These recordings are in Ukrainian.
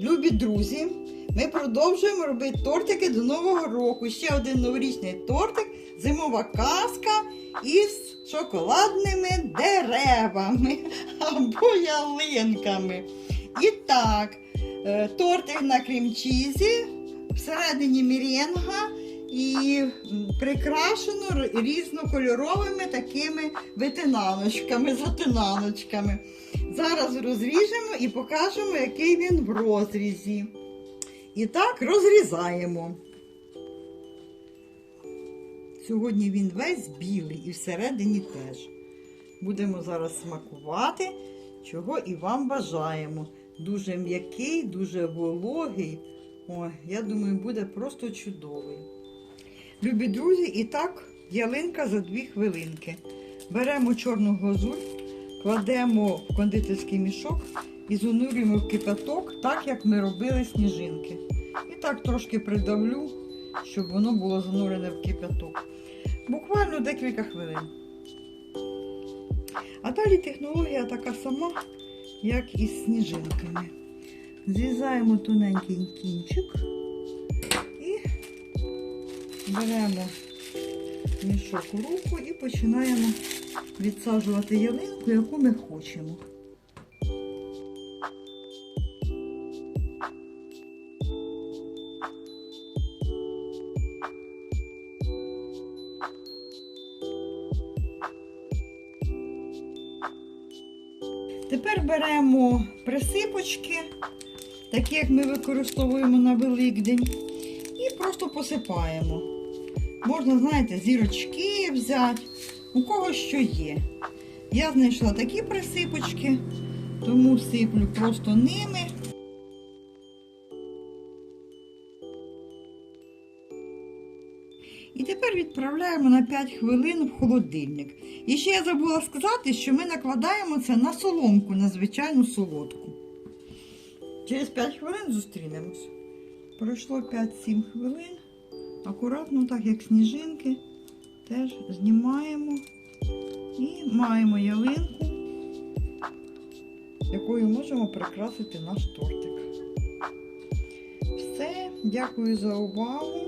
Любі друзі, ми продовжуємо робити тортики до Нового року. Ще один новорічний тортик, зимова казка із шоколадними деревами або ялинками. І так, е, тортик на крем-чізі, всередині міренга і прикрашено різнокольоровими такими витинаночками, затинаночками. Зараз розріжемо і покажемо, який він в розрізі. І так розрізаємо. Сьогодні він весь білий і всередині теж. Будемо зараз смакувати, чого і вам бажаємо. Дуже м'який, дуже вологий. Ой, я думаю, буде просто чудовий. Любі друзі, і так ялинка за дві хвилинки. Беремо чорну глазурь, кладемо в кондитерський мішок і занурюємо в кипяток, так як ми робили сніжинки. І так трошки придавлю, щоб воно було занурене в кипяток. Буквально декілька хвилин. А далі технологія така сама, як і з сніжинками. Зрізаємо тоненький кінчик і беремо мішок в руку і починаємо відсаджувати ялинку, яку ми хочемо. Тепер беремо присипочки, такі як ми використовуємо на Великдень, і просто посипаємо. Можна, знаєте, зірочки взяти, у кого що є. Я знайшла такі присипочки, тому сиплю просто ними. І тепер відправляємо на 5 хвилин в холодильник. І ще я забула сказати, що ми накладаємо це на соломку, на звичайну солодку. Через 5 хвилин зустрінемось. Пройшло 5-7 хвилин. Акуратно, так як сніжинки, теж знімаємо і маємо ялинку, якою можемо прикрасити наш тортик. Все, дякую за увагу.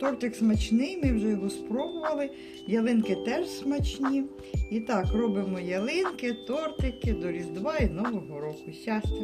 Тортик смачний, ми вже його спробували. Ялинки теж смачні. І так, робимо ялинки, тортики до Різдва і Нового року. Щастя!